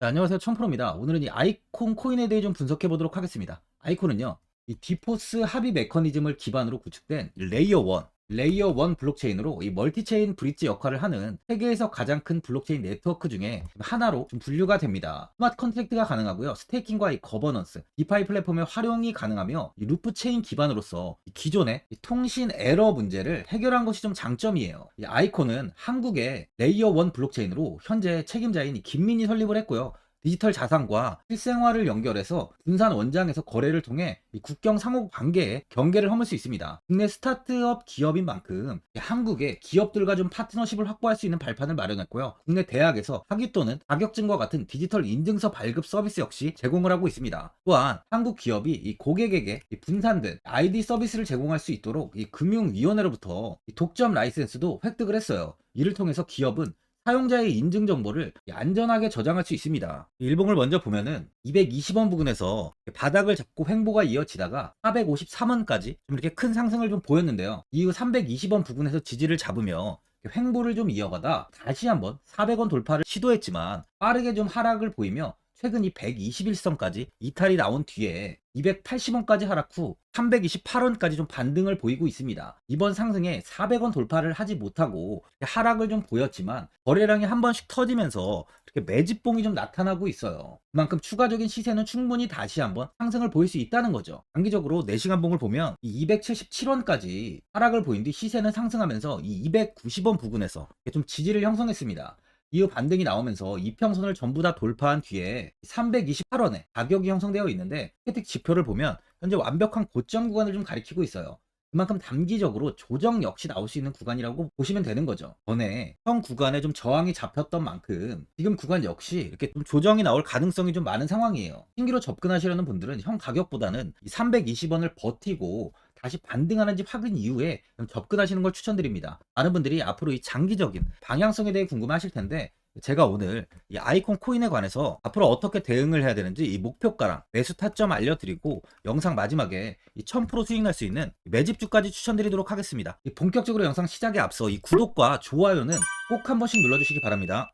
네, 안녕하세요. 천프로입니다. 오늘은 이 아이콘 코인에 대해 좀 분석해 보도록 하겠습니다. 아이콘은요, 이 디포스 합의 메커니즘을 기반으로 구축된 이 레이어 1, 레이어 1 블록체인으로 이 멀티체인 브릿지 역할을 하는 세계에서 가장 큰 블록체인 네트워크 중에 하나로 좀 분류가 됩니다. 스마트 컨트랙트가 가능하고요. 스테이킹과 이 거버넌스, 디파이 플랫폼의 활용이 가능하며 이 루프 체인 기반으로서 이 기존의 이 통신 에러 문제를 해결한 것이 좀 장점이에요. 이 아이콘은 한국의 레이어 1 블록체인으로 현재 책임자인 이 김민이 설립을 했고요. 디지털 자산과 실생활을 연결해서 군산 원장에서 거래를 통해 이 국경 상호 관계에 경계를 허물 수 있습니다. 국내 스타트업 기업인 만큼 이 한국의 기업들과 좀 파트너십을 확보할 수 있는 발판을 마련했고요. 국내 대학에서 학위 또는 자격증과 같은 디지털 인증서 발급 서비스 역시 제공을 하고 있습니다. 또한 한국 기업이 이 고객에게 이 분산된 아이디 서비스를 제공할 수 있도록 이 금융위원회로부터 이 독점 라이센스도 획득을 했어요. 이를 통해서 기업은 사용자의 인증 정보를 안전하게 저장할 수 있습니다. 일봉을 먼저 보면은 220원 부근에서 바닥을 잡고 횡보가 이어지다가 453원까지 좀 이렇게 큰 상승을 좀 보였는데요. 이후 320원 부근에서 지지를 잡으며 횡보를 좀 이어가다 다시 한번 400원 돌파를 시도했지만 빠르게 좀 하락을 보이며 최근 이 121선까지 이탈이 나온 뒤에 280원까지 하락 후 328원까지 좀 반등을 보이고 있습니다. 이번 상승에 400원 돌파를 하지 못하고 하락을 좀 보였지만 거래량이 한 번씩 터지면서 이렇게 매집봉이 좀 나타나고 있어요. 그만큼 추가적인 시세는 충분히 다시 한번 상승을 보일 수 있다는 거죠. 단기적으로 4시간 봉을 보면 이 277원까지 하락을 보인 뒤 시세는 상승하면서 이 290원 부근에서 좀 지지를 형성했습니다. 이후 반등이 나오면서 이평선을 전부 다 돌파한 뒤에 328원에 가격이 형성되어 있는데 스태틱 지표를 보면 현재 완벽한 고점 구간을 좀 가리키고 있어요. 그만큼 단기적으로 조정 역시 나올 수 있는 구간이라고 보시면 되는 거죠. 전에 형 구간에 좀 저항이 잡혔던 만큼 지금 구간 역시 이렇게 좀 조정이 나올 가능성이 좀 많은 상황이에요. 신규로 접근하시려는 분들은 형 가격보다는 320원을 버티고 다시 반등하는지 확인 이후에 접근하시는 걸 추천드립니다. 많은 분들이 앞으로 이 장기적인 방향성에 대해 궁금하실 텐데 제가 오늘 이 아이콘 코인에 관해서 앞으로 어떻게 대응을 해야 되는지 이 목표가랑 매수 타점 알려드리고 영상 마지막에 이 1000% 수익 날 수 있는 매집주까지 추천드리도록 하겠습니다. 이 본격적으로 영상 시작에 앞서 이 구독과 좋아요는 꼭 한 번씩 눌러주시기 바랍니다.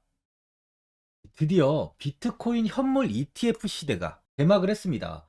드디어 비트코인 현물 ETF 시대가 개막을 했습니다.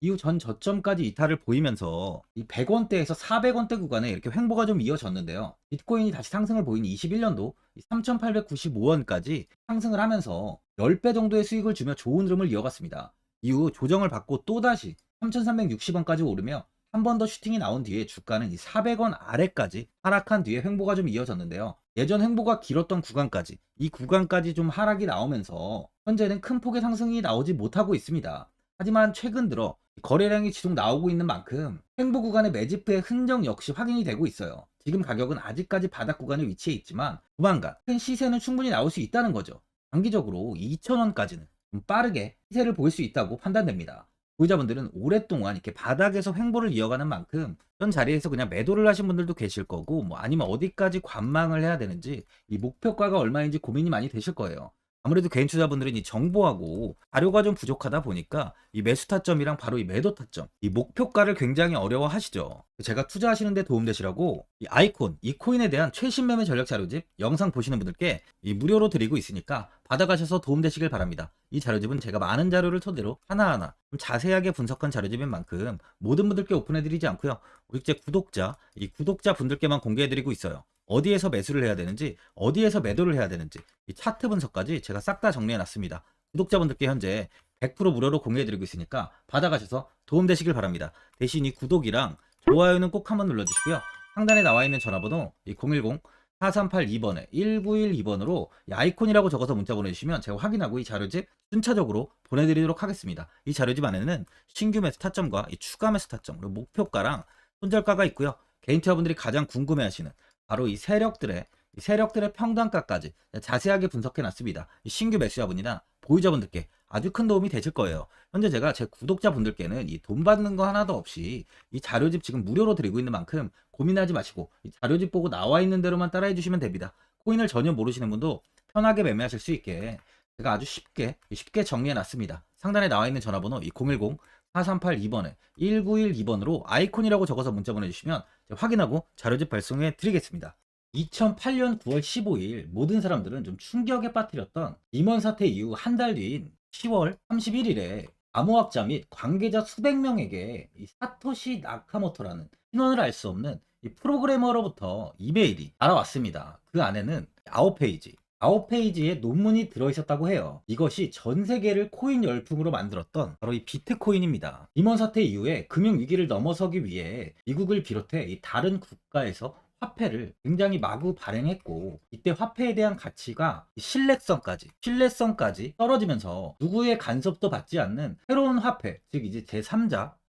이후 전 저점까지 이탈을 보이면서 이 100원대에서 400원대 구간에 이렇게 횡보가 좀 이어졌는데요. 비트코인이 다시 상승을 보이는 21년도 3,895원까지 상승을 하면서 10배 정도의 수익을 주며 좋은 흐름을 이어갔습니다. 이후 조정을 받고 또다시 3,360원까지 오르며 한 번 더 슈팅이 나온 뒤에 주가는 이 400원 아래까지 하락한 뒤에 횡보가 좀 이어졌는데요. 예전 횡보가 길었던 구간까지 이 구간까지 좀 하락이 나오면서 현재는 큰 폭의 상승이 나오지 못하고 있습니다. 하지만 최근 들어 거래량이 지속 나오고 있는 만큼 횡보 구간의 매집의 흔적 역시 확인이 되고 있어요. 지금 가격은 아직까지 바닥 구간에 위치해 있지만 조만간 큰 시세는 충분히 나올 수 있다는 거죠. 단기적으로 2,000원까지는 좀 빠르게 시세를 보일 수 있다고 판단됩니다. 보유자분들은 오랫동안 이렇게 바닥에서 횡보를 이어가는 만큼 현 자리에서 그냥 매도를 하신 분들도 계실 거고 뭐 아니면 어디까지 관망을 해야 되는지 이 목표가가 얼마인지 고민이 많이 되실 거예요. 아무래도 개인 투자분들은 이 정보하고 자료가 좀 부족하다 보니까 이 매수 타점이랑 바로 이 매도 타점, 이 목표가를 굉장히 어려워 하시죠. 제가 투자하시는데 도움되시라고 이 아이콘, 이 코인에 대한 최신 매매 전략 자료집 영상 보시는 분들께 이 무료로 드리고 있으니까 받아가셔서 도움되시길 바랍니다. 이 자료집은 제가 많은 자료를 토대로 하나하나 좀 자세하게 분석한 자료집인 만큼 모든 분들께 오픈해드리지 않고요. 우리 제 구독자, 이 구독자 분들께만 공개해드리고 있어요. 어디에서 매수를 해야 되는지, 어디에서 매도를 해야 되는지, 이 차트 분석까지 제가 싹 다 정리해 놨습니다. 구독자분들께 현재 100% 무료로 공개해드리고 있으니까 받아가셔서 도움되시길 바랍니다. 대신 이 구독이랑 좋아요는 꼭 한번 눌러주시고요. 상단에 나와 있는 전화번호 이010 4382번에 1912번으로 아이콘이라고 적어서 문자 보내주시면 제가 확인하고 이 자료집 순차적으로 보내드리도록 하겠습니다. 이 자료집 안에는 신규 매수 타점과 이 추가 매수 타점, 그리고 목표가랑 손절가가 있고요. 개인 투자분들이 가장 궁금해하시는 바로 이 세력들의 이 세력들의 평단가까지 자세하게 분석해 놨습니다. 이 신규 매수자분이나 보유자분들께 아주 큰 도움이 되실 거예요. 현재 제가 제 구독자분들께는 이 돈 받는 거 하나도 없이 이 자료집 지금 무료로 드리고 있는 만큼 고민하지 마시고 이 자료집 보고 나와 있는 대로만 따라해 주시면 됩니다. 코인을 전혀 모르시는 분도 편하게 매매하실 수 있게 제가 아주 쉽게 쉽게 정리해 놨습니다. 상단에 나와 있는 전화번호 이 010 4382번에 1912번으로 아이콘이라고 적어서 문자 보내주시면 확인하고 자료집 발송해 드리겠습니다. 2008년 9월 15일 모든 사람들은 좀 충격에 빠뜨렸던 임원 사태 이후 한 달 뒤인 10월 31일에 암호학자 및 관계자 수백 명에게 이 사토시 나카모토라는 신원을 알 수 없는 이 프로그래머로부터 이메일이 날아왔습니다. 그 안에는 9페이지, 9페이지에 논문이 들어있었다고 해요. 이것이 전 세계를 코인 열풍으로 만들었던 바로 이 비트코인입니다. 임원 사태 이후에 금융위기를 넘어서기 위해 미국을 비롯해 이 다른 국가에서 화폐를 굉장히 마구 발행했고 이때 화폐에 대한 가치가 신뢰성까지 신뢰성까지 떨어지면서 누구의 간섭도 받지 않는 새로운 화폐 즉 이제 제3자